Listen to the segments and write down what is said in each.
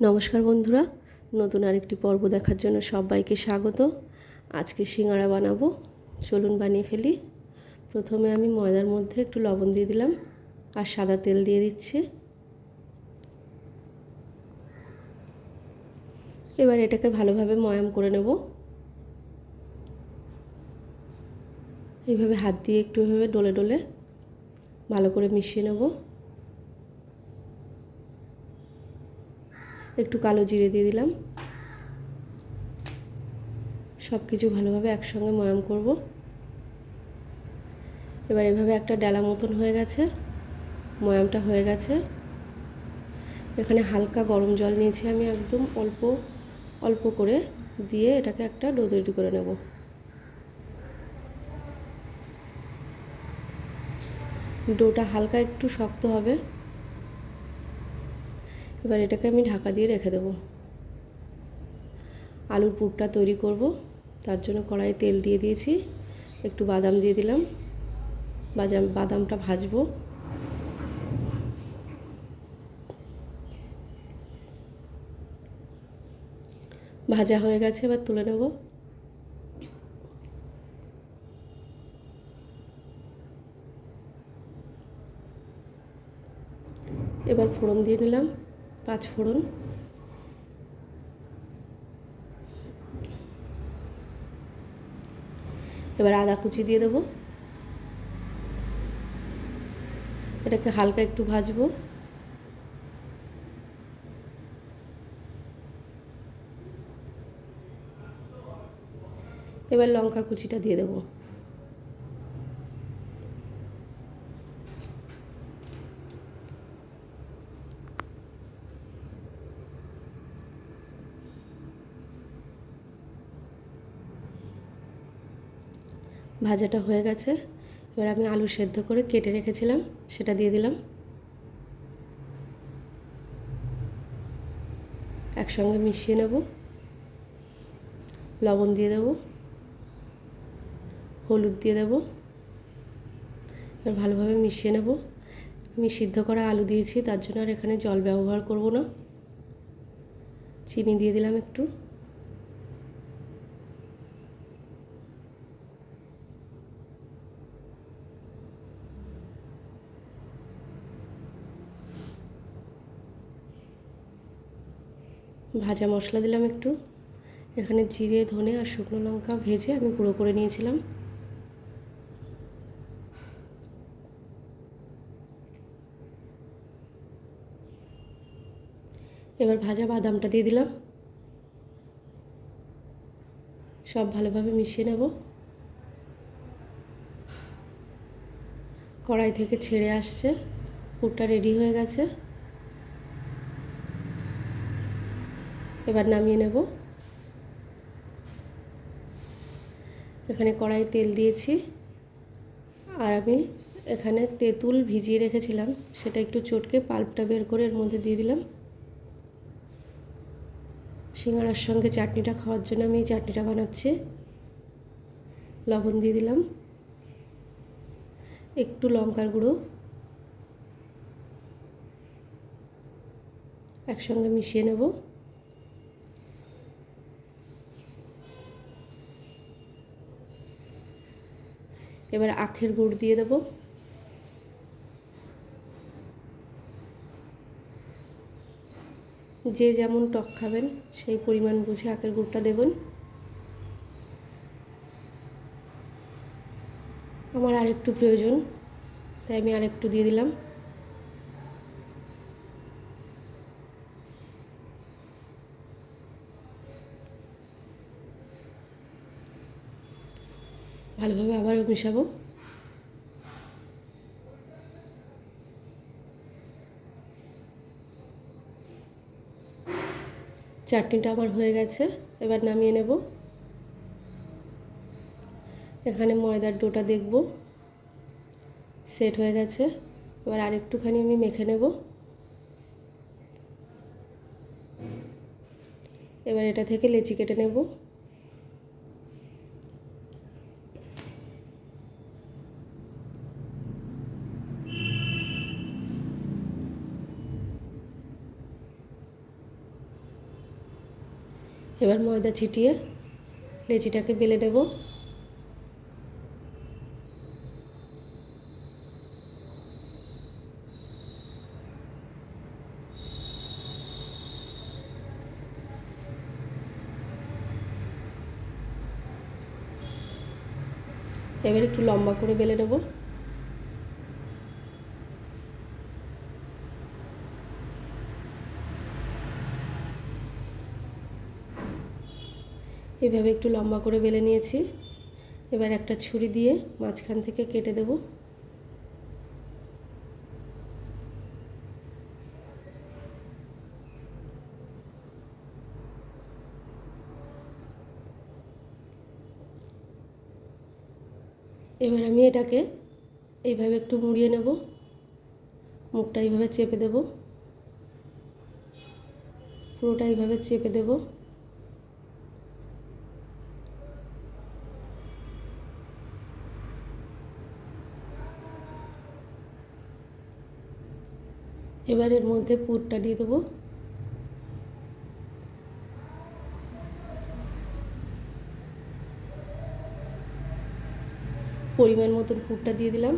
নমস্কার বন্ধুরা, নতুন আরেকটি পর্ব দেখার জন্য সবাইকে স্বাগত। আজকে সিঙ্গাড়া বানাবো, চলুন বানিয়ে ফেলি। প্রথমে আমি ময়দার মধ্যে একটু লবণ দিয়ে দিলাম, আর সাদা তেল দিয়ে দিচ্ছি। এবার এটাকে ভালোভাবে ময়াম করে নেব। এইভাবে হাত দিয়ে একটু এভাবে ডলে ডলে ভালো করে মিশিয়ে নেব। একটু কালো জিরে দিয়ে দিলাম। সব কিছু ভালোভাবে একসঙ্গে ময়াম করব। এবার এভাবে একটা ডালা মতন হয়ে গেছে। ময়ামটা হয়ে গেছে। এখানে হালকা গরম জল নিয়েছি আমি একদম অল্প অল্প করে দিয়ে এটাকে একটা ডো তৈরি করে নেব। ডোটা হালকা একটু শক্ত হবে। এবার এটাকে আমি ঢাকা দিয়ে রেখে দেবো। আলুর পুরটা তৈরি করব। তার জন্য কড়াইয়ে তেল দিয়ে দিয়েছি। একটু বাদাম দিয়ে দিলাম। বাজাম, বাদামটা ভাজবো। ভাজা হয়ে গেছে, এবার তুলে নেব। এবার ফোড়ন দিয়ে নিলাম পাঁচ ফোড়ন। এবার আদা কুচি দিয়ে দেবো। এটাকে হালকা একটু ভাজবো। এবার লঙ্কা কুচিটা দিয়ে দেবো। ভাজাটা হয়ে গেছে। এবার আমি আলু সেদ্ধ করে কেটে রেখেছিলাম, সেটা দিয়ে দিলাম। একসঙ্গে মিশিয়ে নেব। লবণ দিয়ে দেব। হলুদ দিয়ে দেব। এবার ভালোভাবে মিশিয়ে নেব। আমি সিদ্ধ করা আলু দিয়েছি, তার জন্য আর এখানে জল ব্যবহার করব না। চিনি দিয়ে দিলাম একটু। ভাজা মশলা দিলাম একটু। এখানে জিরে, ধনে আর শুকনো লঙ্কা ভেজে আমি গুঁড়ো করে নিয়েছিলাম। এবার ভাজা বাদামটা দিয়ে দিলাম। সব ভালোভাবে মিশিয়ে নেব। কড়াই থেকে ছেড়ে আসছে। পুরটা রেডি হয়ে গেছে। এবার নামিয়ে নেব। এখানে কড়াই তেল দিয়েছি। আর আমি এখানে তেঁতুল ভিজিয়ে রেখেছিলাম, সেটা একটু চটকে পাল্পটা বের করে এর মধ্যে দিয়ে দিলাম। সিঙ্গারার সঙ্গে চাটনিটা খাওয়ার জন্য আমি এই চাটনিটা বানাচ্ছি। লবণ দিয়ে দিলাম। একটু লঙ্কার গুঁড়ো। একসঙ্গে মিশিয়ে নেব। এবার আখের গুড় দিয়ে দেব। যে যেমন টক খাবেন, সেই পরিমাণ বুঝে আখের গুড়টা দেবেন। আমার আরেকটু প্রয়োজন, তাই আমি আরেকটু দিয়ে দিলাম। ভালোভাবে আবারও মেশাবো। চাটনিটা আমার হয়ে গেছে, এবার নামিয়ে নেব। এখানে ময়দার ডোটা দেখব। সেট হয়ে গেছে, এবার আরেকটুখানি আমি মেখে নেব। এবার এটা থেকে লেচি কেটে নেব। এবার ময়দা ছিটিয়ে লেচিটাকে বেলে নেব। এবার একটু লম্বা করে বেলে নেব। এভাবে একটু লম্বা করে বেলে নিয়েছি। এবার একটা ছুরি দিয়ে মাঝখান থেকে কেটে দেব। এবার আমি এটাকে এইভাবে একটু মুড়িয়ে নেব। মুখটা এইভাবে চেপে দেব। পুরোটা এইভাবে চেপে দেবো। এবার এর মধ্যে পুরটা দিয়ে দেবো। পরিমাণ মতন পুরটা দিয়ে দিলাম।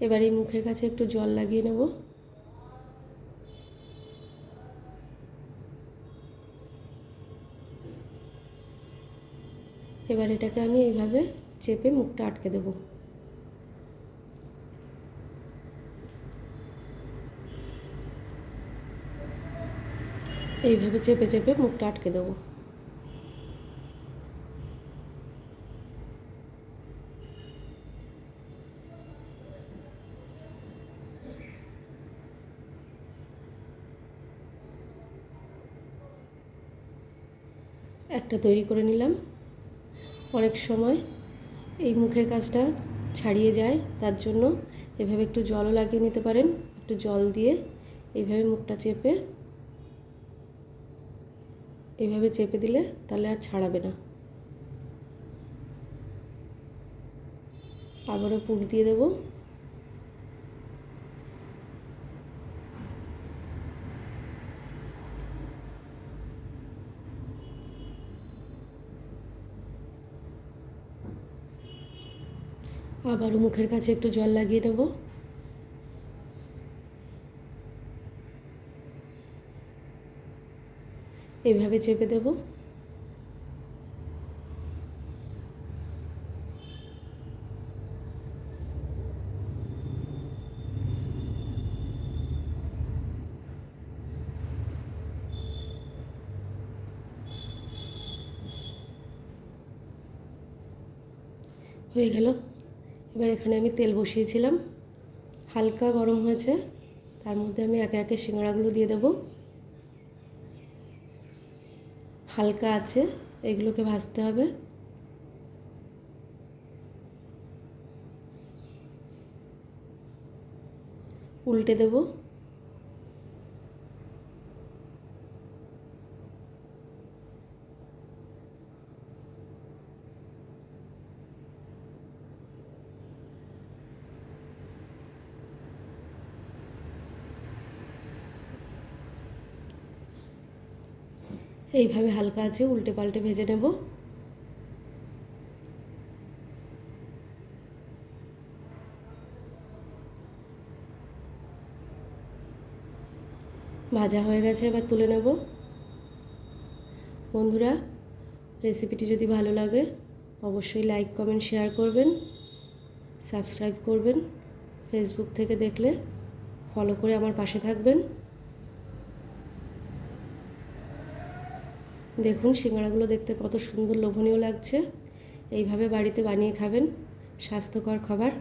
এবার এই মুখের কাছে একটু জল লাগিয়ে নেব। এবার এটাকে আমি এইভাবে চেপে মুখটা আটকে দেব। এইভাবে চেপে চেপে মুখটা আটকে দেবো। একটা তৈরি করে নিলাম। অনেক সময় এই মুখের কাজটা ছাড়িয়ে যায়, তার জন্য এভাবে একটু জলও লাগিয়ে নিতে পারেন, একটু জল দিয়ে এইভাবে মুখটা চেপে, এইভাবে চেপে দিলে তাহলে আর ছাড়াবে না। আবারও পুর দিয়ে দেবো। আবারও মুখের কাছে একটু জল লাগিয়ে নেব। এইভাবে চেপে দেব। হয়ে গেল। এবার এখানে আমি তেল বসিয়েছিলাম। হালকা গরম হয়েছে। তার মধ্যে আমি একে একে সিঙ্গাড়াগুলো দিয়ে দেব। হালকা আছে, এগুলোকে ভাজতে হবে। উল্টে দেবো। এইভাবে হালকা আছে, উল্টে পাল্টে ভেজে নেব। ভাজা হয়ে গেছে, এবার তুলে নেব। বন্ধুরা, রেসিপিটি যদি ভালো লাগে, অবশ্যই লাইক, কমেন্ট, শেয়ার করবেন, সাবস্ক্রাইব করবেন, ফেসবুক থেকে দেখলে ফলো করে আমার পাশে থাকবেন। দেখুন সিঙ্গাড়াগুলো দেখতে কত সুন্দর লোভনীয় লাগছে। এইভাবে বাড়িতে বানিয়ে খাবেন স্বাস্থ্যকর খাবার।